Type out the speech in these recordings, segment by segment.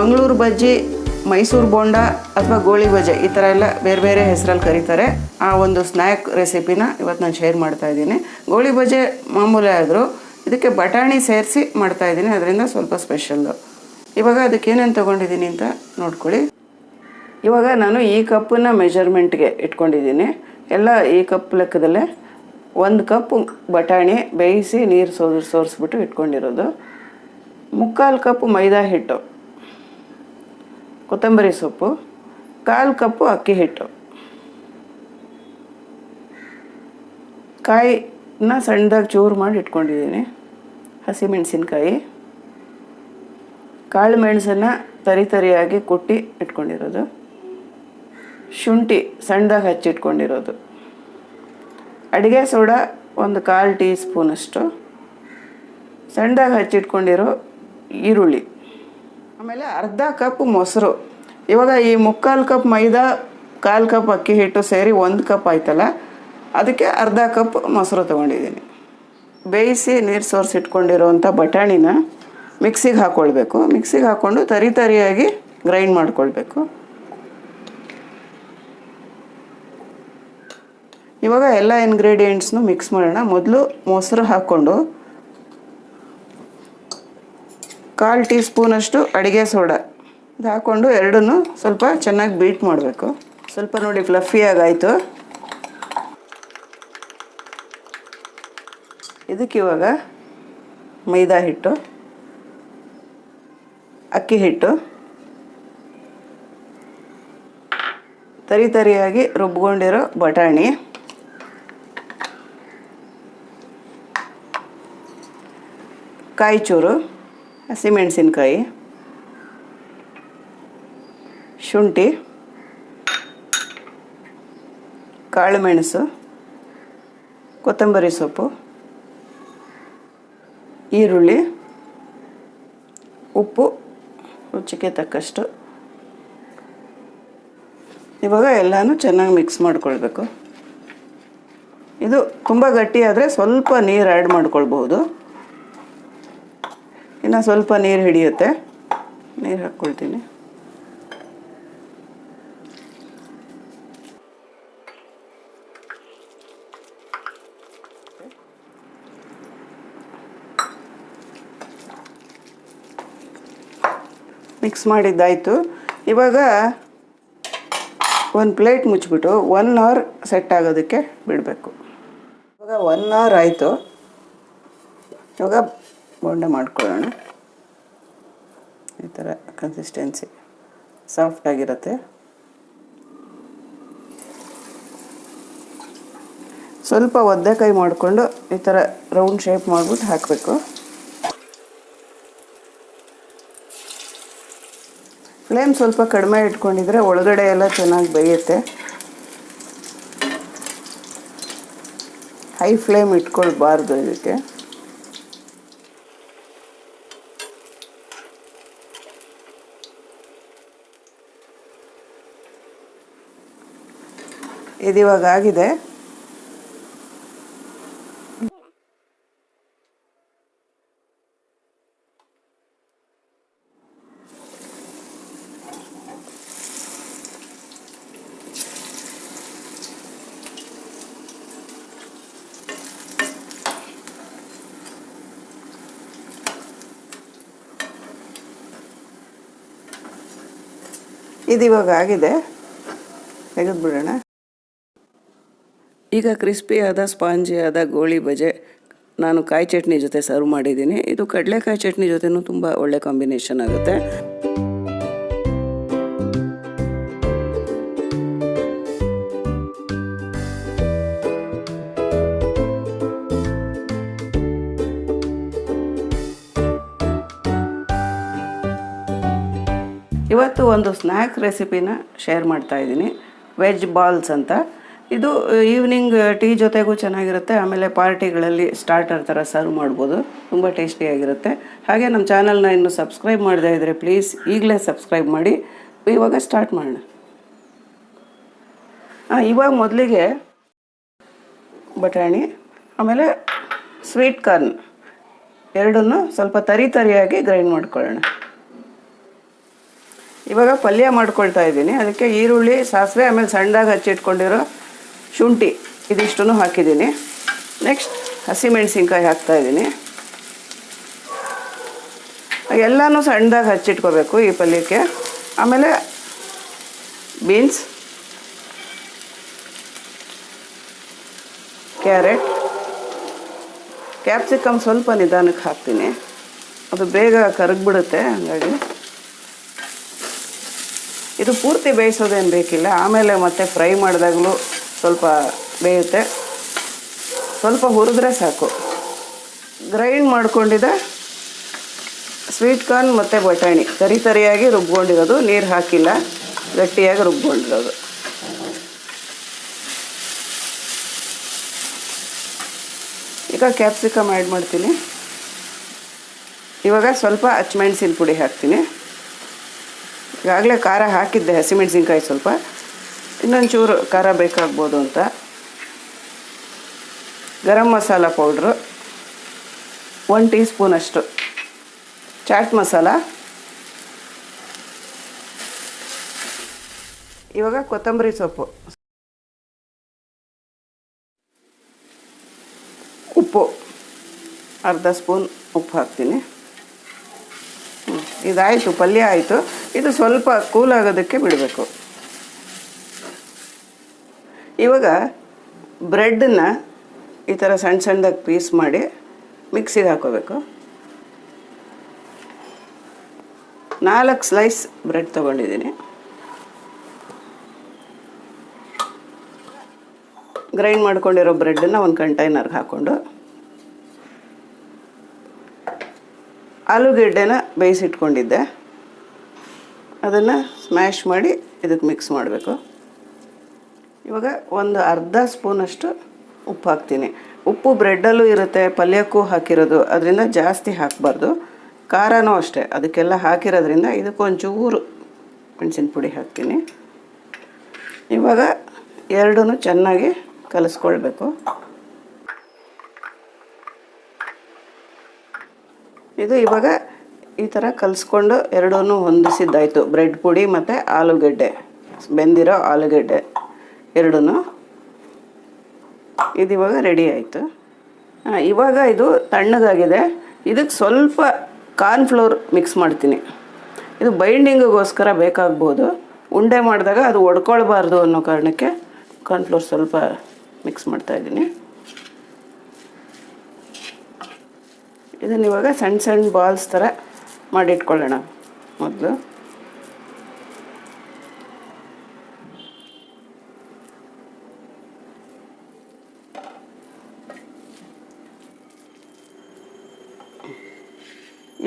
ಮಂಗಳೂರು ಬಜ್ಜಿ, ಮೈಸೂರು ಬೋಂಡ ಅಥವಾ ಗೋಳಿ ಬಜೆ ಈ ಥರ ಎಲ್ಲ ಬೇರೆ ಬೇರೆ ಹೆಸರಲ್ಲಿ ಕರೀತಾರೆ. ಆ ಒಂದು ಸ್ನ್ಯಾಕ್ ರೆಸಿಪಿನ ಇವತ್ತು ನಾನು ಶೇರ್ ಮಾಡ್ತಾ ಇದ್ದೀನಿ. ಗೋಳಿ ಬಜೆ ಮಾಮೂಲಿ ಆದರೂ ಇದಕ್ಕೆ ಬಟಾಣಿ ಸೇರಿಸಿ ಮಾಡ್ತಾ ಇದ್ದೀನಿ, ಅದರಿಂದ ಸ್ವಲ್ಪ ಸ್ಪೆಷಲ್ಲು ಇವಾಗ ಅದಕ್ಕೆ ಏನೇನು ತೊಗೊಂಡಿದ್ದೀನಿ ಅಂತ ನೋಡ್ಕೊಳ್ಳಿ. ಇವಾಗ ನಾನು ಈ ಕಪ್ಪನ್ನ ಮೆಜರ್ಮೆಂಟ್ಗೆ ಇಟ್ಕೊಂಡಿದ್ದೀನಿ. ಎಲ್ಲ ಈ ಕಪ್ ಲೆಕ್ಕದಲ್ಲೇ ಒಂದು ಕಪ್ ಬಟಾಣಿ ಬೇಯಿಸಿ ನೀರು ಸೋರ್ ಸೋರಿಸ್ಬಿಟ್ಟು ಇಟ್ಕೊಂಡಿರೋದು. ಮುಕ್ಕಾಲು ಕಪ್ ಮೈದಾ ಹಿಟ್ಟು. ಕೊತ್ತಂಬರಿ ಸೊಪ್ಪು, ಕಾಲು ಕಪ್ಪು ಅಕ್ಕಿ ಹಿಟ್ಟು. ಕಾಯಿನ ಸಣ್ಣದಾಗಿ ಚೂರು ಮಾಡಿ ಇಟ್ಕೊಂಡಿದ್ದೀನಿ, ಹಸಿಮೆಣಸಿನ್ಕಾಯಿ. ಕಾಳು ಮೆಣಸನ್ನು ತರಿ ತರಿಯಾಗಿ ಕುಟ್ಟಿ ಇಟ್ಕೊಂಡಿರೋದು. ಶುಂಠಿ ಸಣ್ಣದಾಗಿ ಹಚ್ಚಿಟ್ಕೊಂಡಿರೋದು ಅಡುಗೆ ಸೋಡಾ ಒಂದು ಕಾಲು ಟೀ ಸ್ಪೂನಷ್ಟು ಸಣ್ಣದಾಗಿ ಹಚ್ಚಿಟ್ಕೊಂಡಿರೋ ಈರುಳ್ಳಿ. ಆಮೇಲೆ ಅರ್ಧ ಕಪ್ ಮೊಸರು. ಇವಾಗ ಈ ಮುಕ್ಕಾಲು ಕಪ್ ಮೈದಾ, ಕಾಲು ಕಪ್ ಅಕ್ಕಿ ಹಿಟ್ಟು ಸೇರಿ ಒಂದು ಕಪ್ ಆಯ್ತಲ್ಲ, ಅದಕ್ಕೆ ಅರ್ಧ ಕಪ್ ಮೊಸರು ತೊಗೊಂಡಿದ್ದೀನಿ. ಬೇಯಿಸಿ ನೀರು ಸೋರಿಸಿ ಇಟ್ಕೊಂಡಿರೋವಂಥ ಬಟಾಣಿನ ಮಿಕ್ಸಿಗೆ ಹಾಕ್ಕೊಳ್ಬೇಕು ಮಿಕ್ಸಿಗೆ ಹಾಕ್ಕೊಂಡು ತರಿ ತರಿಯಾಗಿ ಗ್ರೈಂಡ್ ಮಾಡ್ಕೊಳ್ಬೇಕು. ಇವಾಗ ಎಲ್ಲ ಇಂಗ್ರೀಡಿಯೆಂಟ್ಸ್ನು ಮಿಕ್ಸ್ ಮಾಡೋಣ. ಮೊದಲು ಮೊಸರು ಹಾಕ್ಕೊಂಡು ಕಾಲು ಟೀ ಸ್ಪೂನಷ್ಟು ಅಡುಗೆ ಸೋಡಾ. ಇದು ಹಾಕ್ಕೊಂಡು ಎರಡನ್ನೂ ಸ್ವಲ್ಪ ಚೆನ್ನಾಗಿ ಬೀಟ್ ಮಾಡಬೇಕು. ಸ್ವಲ್ಪ ನೋಡಿ ಫ್ಲಫಿಯಾಗಾಯಿತು ಇದಕ್ಕೆ ಇವಾಗ ಮೈದಾ ಹಿಟ್ಟು, ಅಕ್ಕಿ ಹಿಟ್ಟು. ತರಿ ತರಿಯಾಗಿ ರುಬ್ಕೊಂಡಿರೋ ಬಟಾಣಿ. ಕಾಯಿಚೂರು. ಹಸಿಮೆಣಸಿನ್ಕಾಯಿ ಶುಂಠಿ, ಕಾಳುಮೆಣಸು, ಕೊತ್ತಂಬರಿ ಸೊಪ್ಪು, ಈರುಳ್ಳಿ, ಉಪ್ಪು, ರುಚಿಗೆ ತಕ್ಕಷ್ಟು. ಇವಾಗ ಎಲ್ಲನೂ ಚೆನ್ನಾಗಿ ಮಿಕ್ಸ್ ಮಾಡಿಕೊಳ್ಬೇಕು. ಇದು ತುಂಬ ಗಟ್ಟಿಯಾದರೆ ಸ್ವಲ್ಪ ನೀರು ಆ್ಯಡ್ ಮಾಡ್ಕೊಳ್ಬೋದು ಇನ್ನು ಸ್ವಲ್ಪ ನೀರು ಹಿಡಿಯುತ್ತೆ. ನೀರು ಹಾಕ್ಕೊಳ್ತೀನಿ. ಮಿಕ್ಸ್ ಮಾಡಿದ್ದಾಯಿತು. ಇವಾಗ ಒಂದು ಪ್ಲೇಟ್ ಮುಚ್ಚಿಬಿಟ್ಟು ಒನ್ ಅವರ್ ಸೆಟ್ ಆಗೋದಕ್ಕೆ ಬಿಡಬೇಕು. ಇವಾಗ ಒನ್ ಅವರ್ ಆಯಿತು. ಇವಾಗ ಬೋಂಡ ಮಾಡ್ಕೊಳ್ಳೋಣ. ಈ ಥರ ಕನ್ಸಿಸ್ಟೆನ್ಸಿ ಸಾಫ್ಟಾಗಿರುತ್ತೆ ಸ್ವಲ್ಪ ಒದ್ದೆಕಾಯಿ ಮಾಡಿಕೊಂಡು ಈ ಥರ ರೌಂಡ್ ಶೇಪ್ ಮಾಡಿಬಿಟ್ಟು ಹಾಕಬೇಕು. ಫ್ಲೇಮ್ ಸ್ವಲ್ಪ ಕಡಿಮೆ ಇಟ್ಕೊಂಡಿದ್ರೆ ಒಳಗಡೆ ಎಲ್ಲ ಚೆನ್ನಾಗಿ ಬೇಯುತ್ತೆ. ಹೈ ಫ್ಲೇಮ್ ಇಟ್ಕೊಳ್ಬಾರ್ದು ಇದಕ್ಕೆ. ಇದಿವಾಗ ಆಗಿದೆ. ಇದಿವಾಗ ಆಗಿದೆ. ತೆಗೆದುಬಿಡೋಣ. ಈಗ ಕ್ರಿಸ್ಪಿಯಾದ ಸ್ಪಾಂಜಿಯಾದ ಗೋಳಿ ಬಜೆ ನಾನು ಕಾಯಿ ಚಟ್ನಿ ಜೊತೆ ಸರ್ವ್ ಮಾಡಿದ್ದೀನಿ. ಇದು ಕಡಲೆಕಾಯಿ ಚಟ್ನಿ ಜೊತೆನೂ ತುಂಬ ಒಳ್ಳೆ ಕಾಂಬಿನೇಷನ್ ಆಗುತ್ತೆ. ಇವತ್ತು ಒಂದು ಸ್ನ್ಯಾಕ್ ರೆಸಿಪಿನ ಶೇರ್ ಮಾಡ್ತಾ ಇದ್ದೀನಿ. ವೆಜ್ ಬಾಲ್ಸ್ ಅಂತ. ಇದು ಈವ್ನಿಂಗ್ ಟೀ ಜೊತೆಗೂ ಚೆನ್ನಾಗಿರುತ್ತೆ. ಆಮೇಲೆ ಪಾರ್ಟಿಗಳಲ್ಲಿ ಸ್ಟಾರ್ಟರ್ ಥರ ಸರ್ವ್ ಮಾಡ್ಬೋದು. ತುಂಬ ಟೇಸ್ಟಿಯಾಗಿರುತ್ತೆ ಹಾಗೆ ನಮ್ಮ ಚಾನಲ್ನ ಇನ್ನೂ ಸಬ್ಸ್ಕ್ರೈಬ್ ಮಾಡದೇ ಇದ್ದರೆ ಪ್ಲೀಸ್ ಈಗಲೇ ಸಬ್ಸ್ಕ್ರೈಬ್ ಮಾಡಿ. ಇವಾಗ ಸ್ಟಾರ್ಟ್ ಮಾಡೋಣ. ಹಾಂ ಇವಾಗ ಮೊದಲಿಗೆ ಬಟಾಣಿ, ಆಮೇಲೆ ಸ್ವೀಟ್ ಕಾರ್ನ್ ಎರಡನ್ನು ಸ್ವಲ್ಪ ತರಿ ತರಿಯಾಗಿ ಗ್ರೈಂಡ್ ಮಾಡ್ಕೊಳ್ಳೋಣ. ಇವಾಗ ಪಲ್ಯ ಮಾಡ್ಕೊಳ್ತಾ ಇದ್ದೀನಿ. ಅದಕ್ಕೆ ಈರುಳ್ಳಿ, ಸಾಸಿವೆ, ಆಮೇಲೆ ಸಣ್ಣದಾಗಿ ಹಚ್ಚಿಟ್ಕೊಂಡಿರೋ ಶುಂಠಿ ಇದಿಷ್ಟು ಹಾಕಿದ್ದೀನಿ. ನೆಕ್ಸ್ಟ್ ಹಸಿಮೆಣಸಿನ್ಕಾಯಿ ಹಾಕ್ತಾ ಇದ್ದೀನಿ. ಎಲ್ಲನೂ ಸಣ್ಣದಾಗಿ ಹಚ್ಚಿಟ್ಕೋಬೇಕು ಈ ಪಲ್ಯಕ್ಕೆ. ಆಮೇಲೆ ಬೀನ್ಸ್, ಕ್ಯಾರೆಟ್, ಕ್ಯಾಪ್ಸಿಕಮ್ ಸ್ವಲ್ಪ ನಿಧಾನಕ್ಕೆ ಹಾಕ್ತೀನಿ. ಅದು ಬೇಗ ಕರಗ್ಬಿಡುತ್ತೆ, ಹಾಗಾಗಿ. ಇದು ಪೂರ್ತಿ ಬೇಯಿಸೋದೇನು ಬೇಕಿಲ್ಲ. ಆಮೇಲೆ ಮತ್ತೆ ಫ್ರೈ ಮಾಡಿದಾಗಲೂ ಸ್ವಲ್ಪ ಬೇಯುತ್ತೆ. ಸ್ವಲ್ಪ ಹುರಿದ್ರೆ ಸಾಕು. ಗ್ರೈಂಡ್ ಮಾಡ್ಕೊಂಡಿದ್ದ ಸ್ವೀಟ್ ಕಾರ್ನ್ ಮತ್ತು ಬಟಾಣಿ. ತರಿ ತರಿಯಾಗಿ ರುಬ್ಕೊಂಡಿರೋದು. ನೀರು ಹಾಕಿಲ್ಲ. ಗಟ್ಟಿಯಾಗಿ ರುಬ್ಕೊಂಡಿರೋದು. ಈಗ ಕ್ಯಾಪ್ಸಿಕಮ್ ಆ್ಯಡ್ ಮಾಡ್ತೀನಿ. ಇವಾಗ ಸ್ವಲ್ಪ ಹಚ್ಚಮೆಣ್ಸಿನ ಪುಡಿ ಹಾಕ್ತೀನಿ. ಈಗಾಗಲೇ ಖಾರ ಹಾಕಿದ್ದೆ ಹಸಿಮೆಣ್ಸಿನ್ಕಾಯಿ ಸ್ವಲ್ಪ. ಇನ್ನೊಂದು ಚೂರು ಖಾರ ಬೇಕಾಗ್ಬೋದು ಅಂತ. Garam masala powder one tea ಸ್ಪೂನಷ್ಟು ಚಾಟ್ ಮಸಾಲ. ಇವಾಗ ಕೊತ್ತಂಬರಿ ಸೊಪ್ಪು. ಉಪ್ಪು. ಅರ್ಧ ಸ್ಪೂನ್ ಉಪ್ಪು ಹಾಕ್ತೀನಿ. ಇದಾಯಿತು, ಪಲ್ಯ ಆಯಿತು. ಇದು ಸ್ವಲ್ಪ ಕೂಲ್ ಆಗೋದಕ್ಕೆ ಬಿಡಬೇಕು. ಇವಾಗ ಬ್ರೆಡ್ನ ಈ ಥರ ಸಣ್ಣ ಸಣ್ಣದಾಗಿ ಪೀಸ್ ಮಾಡಿ ಮಿಕ್ಸಿಗೆ ಹಾಕೋಬೇಕು. ನಾಲ್ಕು ಸ್ಲೈಸ್ ಬ್ರೆಡ್ ತೊಗೊಂಡಿದ್ದೀನಿ. ಗ್ರೈಂಡ್ ಮಾಡ್ಕೊಂಡಿರೋ ಬ್ರೆಡ್ಡನ್ನು ಒಂದು ಕಂಟೈನರ್ಗೆ ಹಾಕ್ಕೊಂಡು. ಆಲೂಗೆಡ್ಡೆನ ಬೇಯಿಸಿಟ್ಕೊಂಡಿದ್ದೆ. ಅದನ್ನು ಸ್ಮ್ಯಾಶ್ ಮಾಡಿ ಇದಕ್ಕೆ ಮಿಕ್ಸ್ ಮಾಡಬೇಕು. ಇವಾಗ ಒಂದು ಅರ್ಧ ಸ್ಪೂನಷ್ಟು ಉಪ್ಪು ಹಾಕ್ತೀನಿ. ಉಪ್ಪು ಬ್ರೆಡ್ಡಲ್ಲೂ ಇರುತ್ತೆ, ಪಲ್ಯಕ್ಕೂ ಹಾಕಿರೋದು, ಅದರಿಂದ ಜಾಸ್ತಿ ಹಾಕಬಾರ್ದು. ಖಾರನೂ ಅಷ್ಟೇ, ಅದಕ್ಕೆಲ್ಲ ಹಾಕಿರೋದ್ರಿಂದ ಇದಕ್ಕೊಂಚೂರು ಮೆಣಸಿನ ಪುಡಿ ಹಾಕ್ತೀನಿ. ಇವಾಗ ಎರಡೂ ಚೆನ್ನಾಗಿ ಕಲಿಸ್ಕೊಳ್ಬೇಕು. ಇದು ಇವಾಗ ಈ ಥರ ಕಲಿಸ್ಕೊಂಡು ಎರಡೂ ಹೊಂದಿಸಿದ್ದಾಯಿತು. ಬ್ರೆಡ್ ಪುಡಿ ಮತ್ತು ಆಲೂಗಡ್ಡೆ, ಬೆಂದಿರೋ ಆಲೂಗೆಡ್ಡೆ. ಎರಡೂ ಇದು ಇವಾಗ ರೆಡಿ ಆಯಿತು. ಇವಾಗ ಇದು ತಣ್ಣಗಾಗಿದೆ. ಇದಕ್ಕೆ ಸ್ವಲ್ಪ ಕಾರ್ನ್ಫ್ಲೋರ್ ಮಿಕ್ಸ್ ಮಾಡ್ತೀನಿ. ಇದು ಬೈಂಡಿಂಗಿಗೋಸ್ಕರ ಬೇಕಾಗ್ಬೋದು. ಉಂಡೆ ಮಾಡಿದಾಗ ಅದು ಒಡ್ಕೊಳ್ಬಾರ್ದು ಅನ್ನೋ ಕಾರಣಕ್ಕೆ ಕಾರ್ನ್ಫ್ಲೋರ್ ಸ್ವಲ್ಪ ಮಿಕ್ಸ್ ಮಾಡ್ತಾಯಿದ್ದೀನಿ ಇದನ್ನು ಇವಾಗ ಸಣ್ಣ ಸಣ್ಣ ಬಾಲ್ಸ್ ಥರ ಮಾಡಿಟ್ಕೊಳ್ಳೋಣ ಮೊದಲು.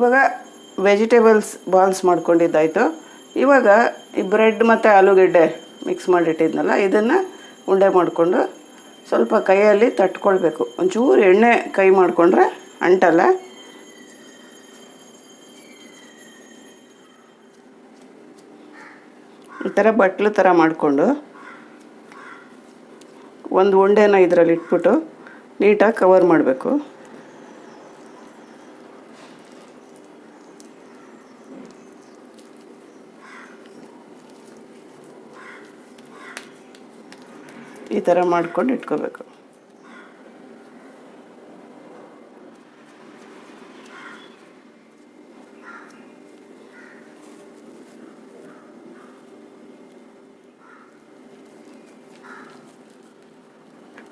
ಇವಾಗ ವೆಜಿಟೇಬಲ್ಸ್ ಬಾಲ್ಸ್ ಮಾಡ್ಕೊಂಡಿದ್ದಾಯಿತು. ಇವಾಗ ಈ ಬ್ರೆಡ್ ಮತ್ತು ಆಲೂಗೆಡ್ಡೆ ಮಿಕ್ಸ್ ಮಾಡಿಟ್ಟಿದ್ನಲ್ಲ, ಇದನ್ನು ಉಂಡೆ ಮಾಡಿಕೊಂಡು ಸ್ವಲ್ಪ ಕೈಯಲ್ಲಿ ತಟ್ಕೊಳ್ಬೇಕು. ಒಂಚೂರು ಎಣ್ಣೆ ಕೈ ಮಾಡಿಕೊಂಡ್ರೆ ಅಂಟಲ್ಲ. ಈ ಥರ ಬಟ್ಲು ಥರ ಮಾಡಿಕೊಂಡು ಒಂದು ಉಂಡೆನ ಇದರಲ್ಲಿ ಇಟ್ಬಿಟ್ಟು ನೀಟಾಗಿ ಕವರ್ ಮಾಡಬೇಕು. ಈ ಥರ ಮಾಡ್ಕೊಂಡು ಇಟ್ಕೋಬೇಕು.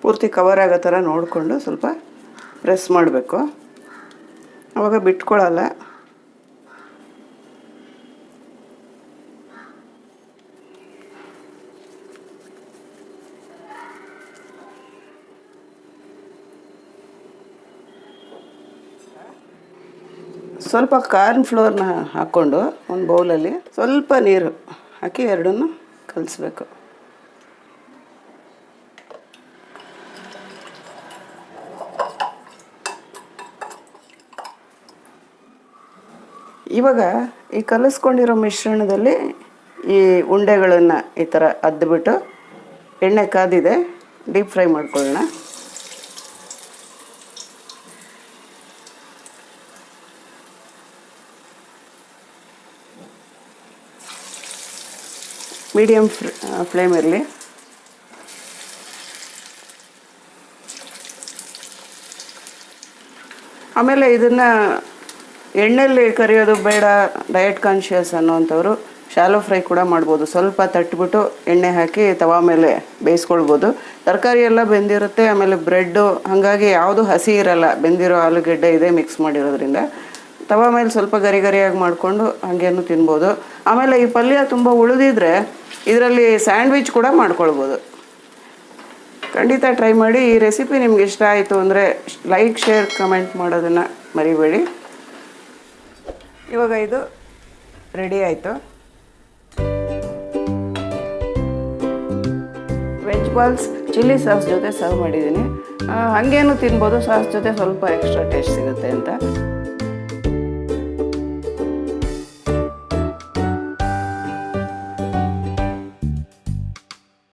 ಪೂರ್ತಿ ಕವರ್ ಆಗೋ ಥರ ನೋಡಿಕೊಂಡು ಸ್ವಲ್ಪ ಪ್ರೆಸ್ ಮಾಡಬೇಕು. ಆವಾಗ ಬಿಟ್ಕೊಳ್ಳಲ್ಲ ಸ್ವಲ್ಪ ಕಾರ್ನ್ ಫ್ಲೋರ್ನ ಹಾಕ್ಕೊಂಡು ಒಂದು ಬೌಲಲ್ಲಿ ಸ್ವಲ್ಪ ನೀರು ಹಾಕಿ ಎರಡನ್ನು ಕಲಿಸ್ಬೇಕು. ಇವಾಗ ಈ ಕಲಿಸ್ಕೊಂಡಿರೋ ಮಿಶ್ರಣದಲ್ಲಿ ಈ ಉಂಡೆಗಳನ್ನು ಈ ಥರ ಅದ್ದುಬಿಟ್ಟು ಎಣ್ಣೆ ಕಾದಿದೆ, ಡೀಪ್ ಫ್ರೈ ಮಾಡ್ಕೊಳ್ಳೋಣ. ಮೀಡಿಯಮ್ ಫ್ಲೇಮ್ ಇರಲಿ. ಆಮೇಲೆ ಇದನ್ನು ಎಣ್ಣೆಯಲ್ಲಿ ಕರಿಯೋದು ಬೇಡ ಡಯಟ್ ಕಾನ್ಷಿಯಸ್ ಅನ್ನೋವಂಥವ್ರು ಶಾಲೋ ಫ್ರೈ ಕೂಡ ಮಾಡ್ಬೋದು. ಸ್ವಲ್ಪ ತಟ್ಬಿಟ್ಟು ಎಣ್ಣೆ ಹಾಕಿ ತವಾ ಮೇಲೆ ಬೇಯಿಸ್ಕೊಳ್ಬೋದು. ತರಕಾರಿ ಎಲ್ಲ ಬೆಂದಿರುತ್ತೆ, ಆಮೇಲೆ ಬ್ರೆಡ್ಡು, ಹಾಗಾಗಿ ಯಾವುದು ಹಸಿ ಇರಲ್ಲ, ಬೆಂದಿರೋ ಆಲೂಗೆಡ್ಡೆ ಇದೆ ಮಿಕ್ಸ್ ಮಾಡಿರೋದ್ರಿಂದ. ತವಾ ಮೇಲೆ ಸ್ವಲ್ಪ ಗರಿ ಗರಿಯಾಗಿ ಮಾಡಿಕೊಂಡು ಹಾಗೇನು ತಿನ್ಬೋದು. ಆಮೇಲೆ ಈ ಪಲ್ಯ ತುಂಬ ಉಳಿದಿದ್ರೆ ಇದರಲ್ಲಿ ಸ್ಯಾಂಡ್ವಿಚ್ ಕೂಡ ಮಾಡ್ಕೊಳ್ಬೋದು. ಖಂಡಿತ ಟ್ರೈ ಮಾಡಿ. ಈ ರೆಸಿಪಿ ನಿಮ್ಗೆ ಇಷ್ಟ ಆಯಿತು ಅಂದರೆ ಲೈಕ್ ಶೇರ್ ಕಮೆಂಟ್ ಮಾಡೋದನ್ನು ಮರಿಬೇಡಿ. ಇವಾಗ ಇದು ರೆಡಿ ಆಯಿತು. ವೆಜ್ ಬಾಲ್ಸ್ ಚಿಲ್ಲಿ ಸಾಸ್ ಜೊತೆ ಸರ್ವ್ ಮಾಡಿದ್ದೀನಿ. ಹಾಗೇನು ತಿನ್ಬೋದು ಸಾಸ್ ಜೊತೆ ಸ್ವಲ್ಪ ಎಕ್ಸ್ಟ್ರಾ ಟೇಸ್ಟ್ ಸಿಗುತ್ತೆ ಅಂತ.